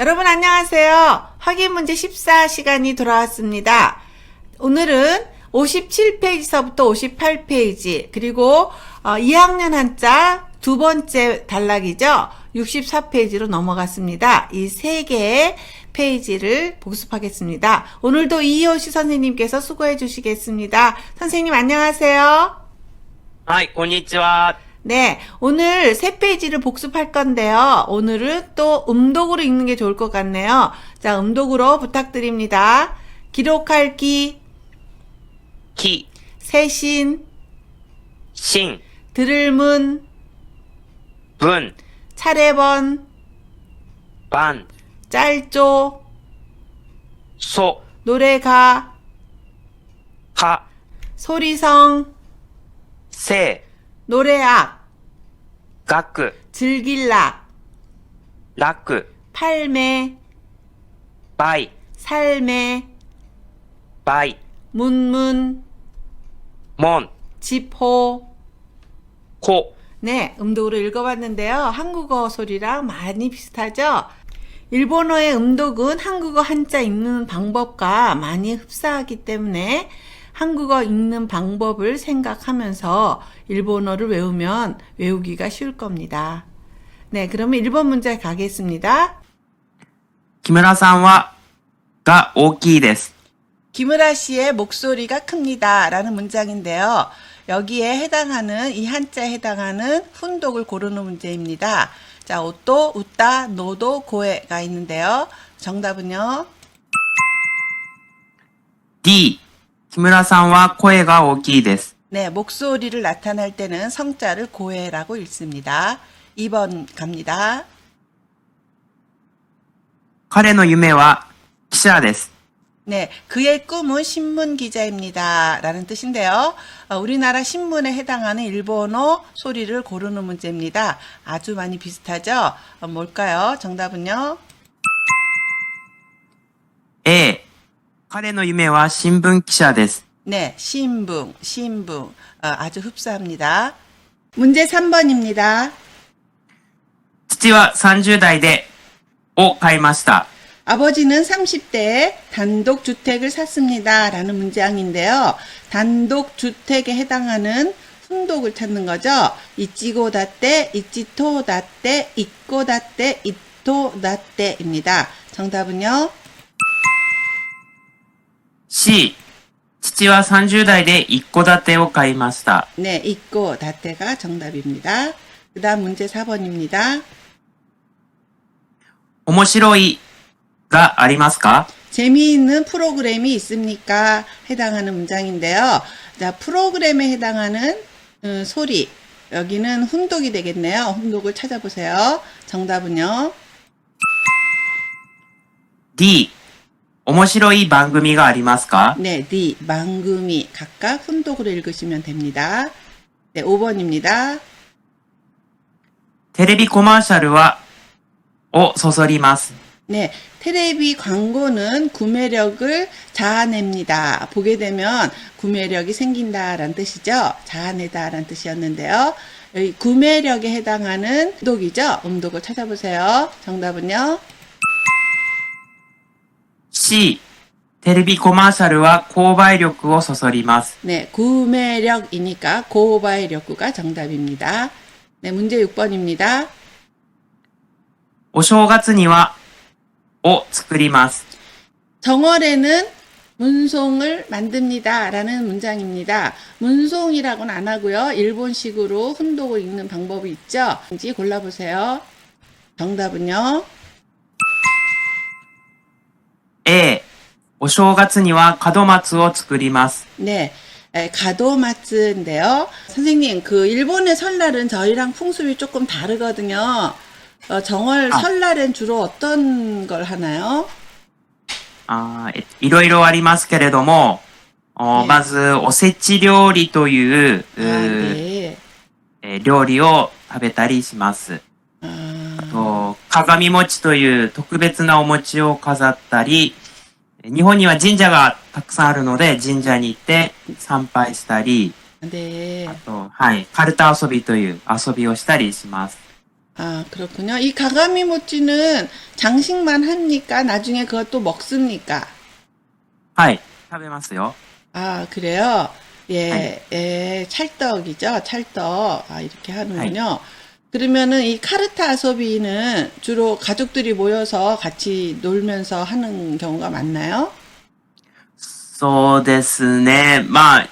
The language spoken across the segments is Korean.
여러분 안녕하세요. 확인 문제 14시간이 돌아왔습니다. 오늘은 57페이지서부터 58페이지 그리고 어, 2학년 한자 두 번째 단락이죠. 64페이지로 넘어갔습니다. 이 세 개의 페이지를 복습하겠습니다. 오늘도 이효시 선생님께서 수고해 주시겠습니다. 선생님 안녕하세요. はい、こんにちは。 네, 오늘 세 페이지를 복습할 건데요. 오늘은 또 음독으로 읽는 게 좋을 것 같네요. 자, 음독으로 부탁드립니다. 기록할 기, 기, 세신, 싱. 들을 문, 분. 차례번, 반, 짤조, 소, 노래가, 하, 소리성, 세, 노래악. がく、 즐길락, らく、 팔매, ばい、 살매, ばい、 문문, もん、 지포, こ、 네, 음독으로 읽어봤는데요. 한국어 소리랑 많이 비슷하죠? 일본어의 음독은 한국어 한자 읽는 방법과 많이 흡사하기 때문에 한국어 읽는 방법을 생각하면서 일본어를 외우면 외우기가 쉬울 겁니다. 네, 그러면 1번 문제 가겠습니다. 木村さんは、が大きいです。 김은아 씨의 목소리가 큽니다. 라는 문장인데요. 여기에 해당하는, 이 한자에 해당하는 훈독을 고르는 문제입니다. 자, 옷도, 웃다, 노도, 고해가 있는데요. 정답은요. D、 木村さんは声が大きいです。 네, 목소리를 나타낼 때는 성자를 고해라고 읽습니다. 2번 갑니다. 彼の夢は記者です。 네, 그의 꿈은 신문 기자입니다. 라는 뜻인데요. 어, 우리나라 신문에 해당하는 일본어 소리를 고르는 문제입니다. 아주 많이 비슷하죠? 어, 뭘까요? 정답은요? A、 彼の夢は新聞記者です。 네, 신붕, 신붕. 어, 아주 흡사합니다. 문제 3번입니다. 父は30代で、を買いました。 아버지는 30대에 단독 주택을 샀습니다. 라는 문장인데요. 단독 주택에 해당하는 훈독을 찾는 거죠. 이찌고 다떼, 이찌토 다떼, 있고 다떼, 이토 다떼입니다. 정답은요. C、父は30代で一戸建てを買いました。 네, 있고 다떼가 정답입니다. 그 다음 문제 4번입니다. 面白いがありますか 재미있는 프로그램이 있습니까? 해당하는 문장인데요. 자, 프로그램에 해당하는 음, 소리. 여기는 훈독이 되겠네요. 훈독을 찾아보세요. 정답은요. D、 面白い番組がありますか 네, D, 망금이 각각 훈독으로 읽으시면 됩니다. 네, 5번입니다. テレビコマーシャルは、をそそります。 네, 테레비 광고는 구매력을 자아냅니다. 보게 되면 구매력이 생긴다라는 뜻이죠. 자아내다라는 뜻이었는데요. 여기 구매력에 해당하는 음독이죠. 음독을 찾아보세요. 정답은요. C、テレビコマーシャルは購買力をそそります。 네, 구매력이니까 고바이력구가 정답입니다. 네, 문제 6번입니다. お正月には、を作ります。 정월에는 문송을 만듭니다. 라는 문장입니다. 문송이라고는 안 하고요. 일본식으로 훈독을 읽는 방법이 있죠. 인지 골라보세요. 정답은요. A、お正月には門松を作ります。 네. 에, 가도마츠인데요. 선생님, 그 일본의 설날은 저희랑 풍습이 조금 다르거든요. 어, 정월 아. 설날엔 주로 어떤 걸 하나요? あーえいろいろありますけれども、おねまず、おせち料理という、う 아, ー 네. えー料理を食べたりします。 아, と鏡餅という特別なお餅を飾ったり、日本には神社がたくさんあるので、神社に行って参拝したり、 네. あと、はい、カルタ遊びという遊びをしたりします。 아, 그렇군요. 이 가가미 모찌는 장식만 합니까? 나중에 그것도 먹습니까? はい。食べますよ。 아, 그래요? 예, 아니. 예, 찰떡이죠? 찰떡. 아, 이렇게 하는군요. 그러면은 이 카르타 아소비는 주로 가족들이 모여서 같이 놀면서 하는 경우가 많나요? そうですね。まあ、う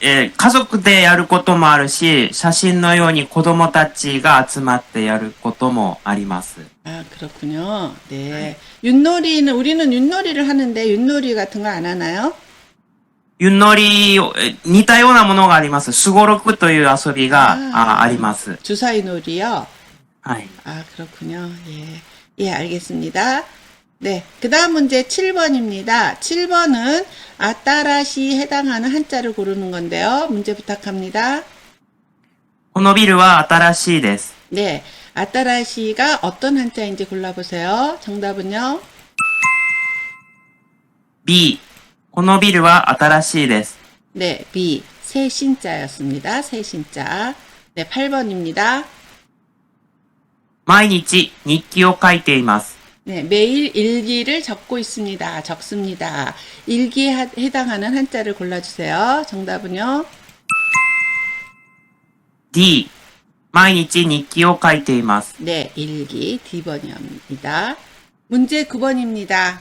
えー家族でやることもあるし、写真のように子供たちが集まってやることもあります。 아, 그렇군요. 네. 윷놀이는, 우리는 윷놀이를 하는데 윷놀이 같은 거 안 하나요? ゆんのりを、え似たようなものがあります。すごろくという遊びがあーああります。 주사위 놀이요? はい。 아, 그렇군요. 예. 예, 알겠습니다. 네. 그 다음 문제 7번입니다. 7번은 아따라시 해당하는 한자를 고르는 건데요. 문제 부탁합니다. このビルは新しいです。 네. 아따라시가 어떤 한자인지 골라보세요. 정답은요. B、 このビルは新しいです。 네. B. 새 신자였습니다. 새 신자. 네. 8번입니다. 毎日日記を書いています。 네, 매일 일기를 적고 있습니다. 적습니다. 일기에 하- 해당하는 한자를 골라주세요. 정답은요? D、毎日日記を書いています。 네, 일기 D번입니다. 문제 9번입니다.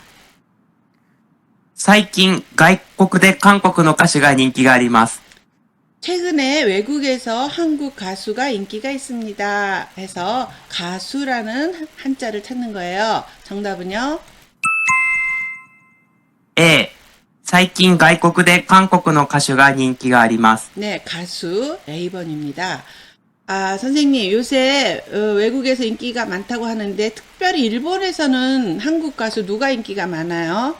最近外国で韓国の歌手が人気があります。 최근에 외국에서 한국 가수가 인기가 있습니다. 해서 가수라는 한자를 찾는 거예요. 정답은요? A、最近外国で韓国の歌手が人気があります。 네, 가수 A번입니다. 아, 선생님, 요새 어, 외국에서 인기가 많다고 하는데 특별히 일본에서는 한국 가수 누가 인기가 많아요?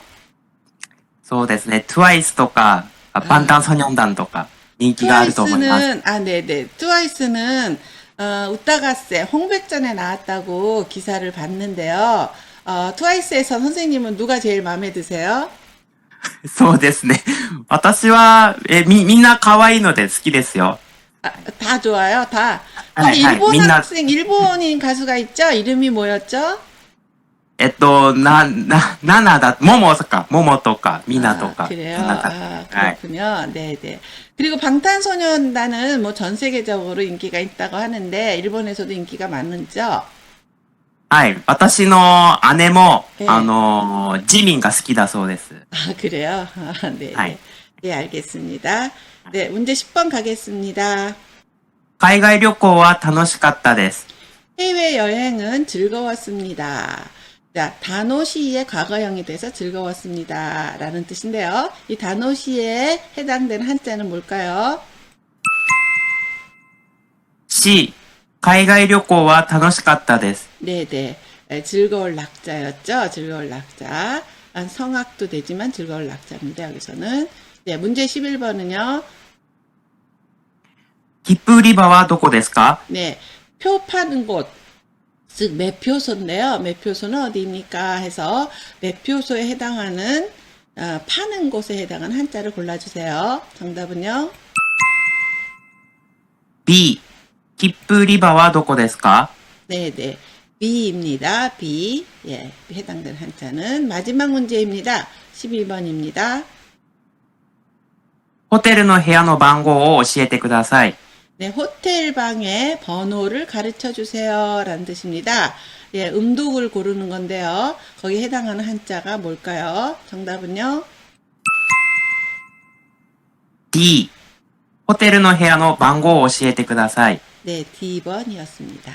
そうですね。TWICE とか、あバンタンソニョン団とか人気があると思います。 트와이스는 아, 네, 네. 트와이스는 어, 웃다가세 홍백전에 나왔다고 기사를 봤는데요. 어, 트와이스에서 선생님은 누가 제일 마음에 드세요? そうですね。私は、え、み、みんな可愛いので好きですよ。 아, 다 좋아요, 다. 아이, 근데 아이, 일본 민낯. 학생, 일본인 가수가 있죠? 이름이 뭐였죠? えっと、な、な、ナナだ、モモとか、モモとか、ミナと 아, か。 그래요. なんか 아, はい。 그렇군요. 네, 네. 그리고 방탄소년단은 뭐 전 세계적으로 인기가 있다고 하는데 일본에서도 인기가 많은죠. はい。私の姉も、ええあの、ジミンが好きだそうです。 아, 그래요? 아, 네. 아이. 네. 네, 알겠습니다. 네, 문제 10번 가겠습니다. 海外旅行は楽しかったです。 해외여행은 즐거웠습니다. 자, 다노시의 과거형이 돼서 즐거웠습니다. 라는 뜻인데요. 이 다노시에 해당되는 한자는 뭘까요? C、海外旅行は楽しかったです。 네네. 에, 즐거울 낙자였죠? 즐거울 낙자. 아, 성악도 되지만 즐거울 낙자입니다. 여기서는. 네, 문제 11번은요. 切符売り場はどこですか 네, 표 파는 곳, 즉 매표소인데요. 매표소는 어디입니까? 해서 매표소에 해당하는 어, 파는 곳에 해당하는 한자를 골라주세요. 정답은요. B、切符売り場はどこですか 네, 네. B입니다. B. 예, 해당되는 한자는 마지막 문제입니다. 12번입니다. ホテルの部屋の番号を教えてください。 네, 호텔 방의 번호를 가르쳐 주세요. 라는 뜻입니다. 예, 음독을 고르는 건데요. 거기에 해당하는 한자가 뭘까요? 정답은요? D、ホテルの部屋の番号を教えてください。 네, D번이었습니다.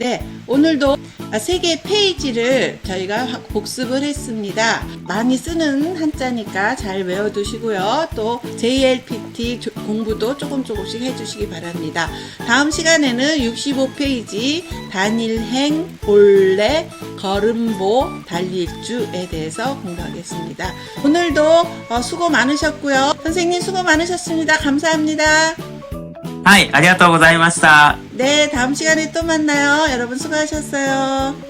네, 오늘도 세 개의 페이지를 저희가 확 복습을 했습니다. 많이 쓰는 한자니까 잘 외워두시고요. 또 JLPT 조- 공부도 조금 조금씩 해주시기 바랍니다. 다음 시간에는 65페이지 단일행, 본래, 걸음보, 달릴주에 대해서 공부하겠습니다. 오늘도 어, 수고 많으셨고요. 선생님 수고 많으셨습니다. 감사합니다. はい、ありがとうございました。 네, 다음 시간에 또 만나요. 여러분 수고하셨어요.